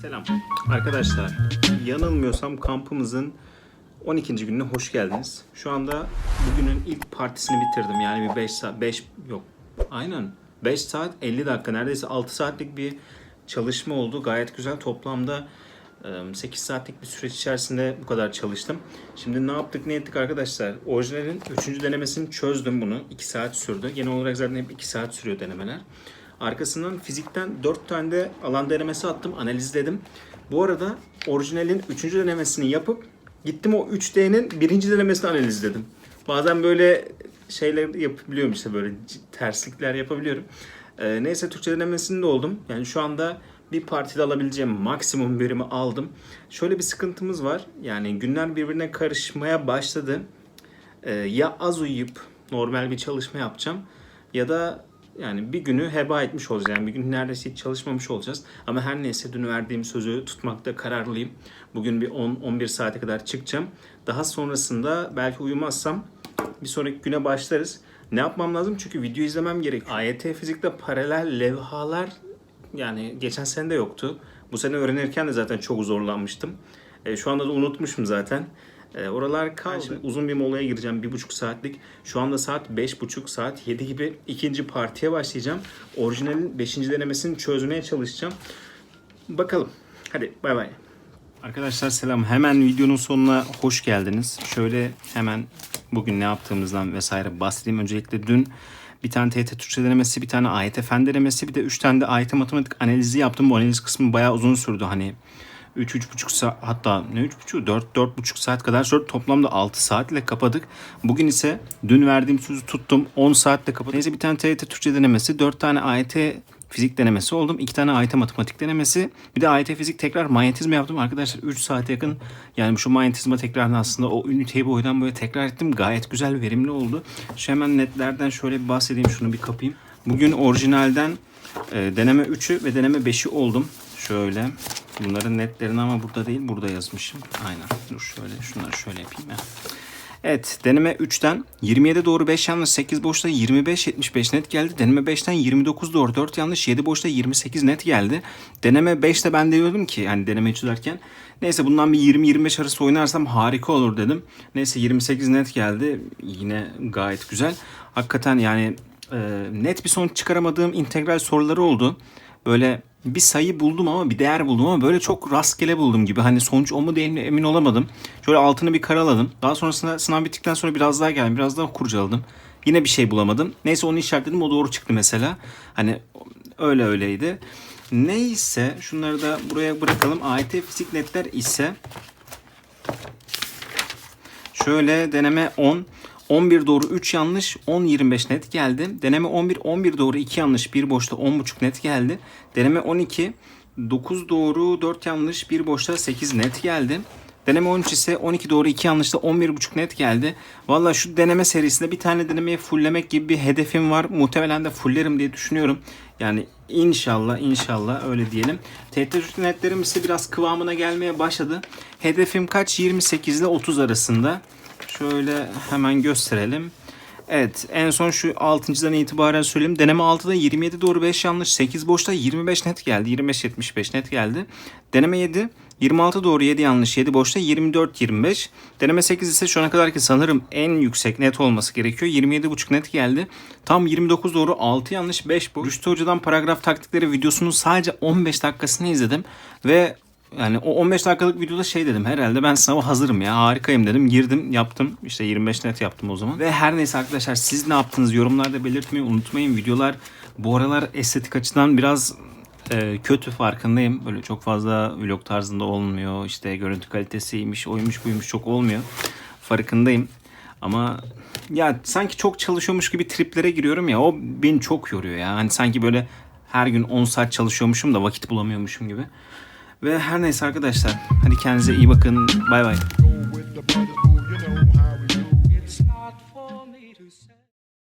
Selam. Arkadaşlar, yanılmıyorsam kampımızın 12. gününe hoş geldiniz. Şu anda bugünün ilk partisini bitirdim. Yani bir 5 saat, 5 yok. Aynen. 5 saat 50 dakika, neredeyse 6 saatlik bir çalışma oldu. Gayet güzel. Toplamda 8 saatlik bir süreç içerisinde bu kadar çalıştım. Şimdi ne yaptık ne ettik arkadaşlar? Orijinalin 3. denemesini çözdüm bunu. 2 saat sürdü. Genel olarak zaten hep 2 saat sürüyor denemeler. Arkasından fizikten 4 tane de alan denemesi attım, analizledim. Bu arada orijinalin 3. denemesini yapıp gittim o 3D'nin 1. denemesini analizledim. Bazen böyle şeyler yapabiliyorum işte böyle terslikler yapabiliyorum. Ee, neyse Türkçe denemesinde oldum. Yani şu anda bir partide alabileceğim maksimum verimi aldım. Şöyle bir sıkıntımız var. Yani günler birbirine karışmaya başladı. Ee, ya az uyuyup normal bir çalışma yapacağım ya da yani bir günü heba etmiş olacağız. Yani bir gün neredeyse hiç çalışmamış olacağız. Ama her neyse dün verdiğim sözü tutmakta kararlıyım. Bugün bir 10-11 saate kadar çıkacağım. Daha sonrasında belki uyumazsam bir sonraki güne başlarız. Ne yapmam lazım? Çünkü video izlemem gerek. AYT fizikte paralel levhalar yani geçen sene de yoktu. Bu sene öğrenirken de zaten çok zorlanmıştım. E, şu anda da unutmuşum zaten. E, oralar kaldı. Şimdi uzun bir molaya gireceğim. Bir buçuk saatlik. Şu anda saat beş buçuk, saat yedi gibi ikinci partiye başlayacağım. Orijinalin beşinci denemesini çözmeye çalışacağım. Bakalım. Hadi bay bay. Arkadaşlar selam. Hemen videonun sonuna hoş geldiniz. Şöyle hemen bugün ne yaptığımızdan vesaire bahsedeyim. Öncelikle dün bir tane TYT Türkçe denemesi, bir tane AYT Fen denemesi, bir de 3 tane de AYT Matematik analizi yaptım. Bu analiz kısmı bayağı uzun sürdü. Hani 3-3,5 saat hatta ne 3,5 4 4,5 saat kadar sürdü. Toplamda 6 saatle kapadık. Bugün ise dün verdiğim sözü tuttum. 10 saatle kapadık. Neyse bir tane TYT Türkçe denemesi, 4 tane AYT fizik denemesi oldum. 2 tane AYT matematik denemesi. Bir de AYT fizik tekrar manyetizma yaptım. Arkadaşlar 3 saate yakın yani şu manyetizma tekrarını aslında o üniteyi boydan böyle tekrar ettim. Gayet güzel verimli oldu. Şu hemen netlerden şöyle bir bahsedeyim. Şunu bir kapayım. Bugün orijinalden e, deneme 3'ü ve deneme 5'i oldum. Şöyle. Bunların netlerini ama burada değil burada yazmışım. Aynen. Dur şöyle şunları şöyle yapayım ya. Evet deneme 3'ten 27 doğru 5 yanlış 8 boşta 25 75 net geldi. Deneme 5'ten 29 doğru 4 yanlış 7 boşta 28 net geldi. Deneme 5'te ben de diyordum ki yani deneme çözerken neyse bundan bir 20-25 arası oynarsam harika olur dedim. Neyse 28 net geldi yine gayet güzel. Hakikaten yani e, net bir sonuç çıkaramadığım integral soruları oldu. Böyle bir sayı buldum ama bir değer buldum ama böyle çok rastgele buldum gibi. Hani sonuç o mu değil mi emin olamadım. Şöyle altını bir karaladım. Daha sonrasında sınav bittikten sonra biraz daha geldim. Biraz daha kurcaladım. Yine bir şey bulamadım. Neyse onu işaretledim o doğru çıktı mesela. Hani öyle öyleydi. Neyse şunları da buraya bırakalım. AYT fizik netler ise Şöyle deneme 10. 11 doğru 3 yanlış 10 25 net geldi. Deneme 11 11 doğru 2 yanlış 1 boşta 10.5 net geldi. Deneme 12 9 doğru 4 yanlış 1 boşta 8 net geldi. Deneme 13 ise 12 doğru 2 yanlışta 11.5 net geldi. Valla şu deneme serisinde bir tane denemeyi fulllemek gibi bir hedefim var. Muhtemelen de fullerim diye düşünüyorum. Yani inşallah inşallah öyle diyelim. TET netlerim ise biraz kıvamına gelmeye başladı. Hedefim kaç? 28 ile 30 arasında. Şöyle hemen gösterelim. Evet en son şu 6.dan itibaren söyleyeyim. Deneme 6'da 27 doğru 5 yanlış 8 boşta 25 net geldi. 25-75 net geldi. Deneme 7 26 doğru 7 yanlış 7 boşta 24-25. Deneme 8 ise şu ana kadar ki sanırım en yüksek net olması gerekiyor. 27.5 net geldi. Tam 29 doğru 6 yanlış 5 boş. Rüştü Hoca'dan paragraf taktikleri videosunun sadece 15 dakikasını izledim. Ve yani o 15 dakikalık videoda şey dedim herhalde ben sınava hazırım ya harikayım dedim. Girdim yaptım. İşte 25 net yaptım o zaman. Ve her neyse arkadaşlar siz ne yaptınız yorumlarda belirtmeyi unutmayın. Videolar bu aralar estetik açıdan biraz e, kötü farkındayım. Böyle çok fazla vlog tarzında olmuyor. İşte görüntü kalitesiymiş oymuş buymuş çok olmuyor. Farkındayım. Ama ya sanki çok çalışıyormuş gibi triplere giriyorum ya o beni çok yoruyor ya. Hani sanki böyle her gün 10 saat çalışıyormuşum da vakit bulamıyormuşum gibi. Ve her neyse arkadaşlar. Hadi kendinize iyi bakın. Bay bay.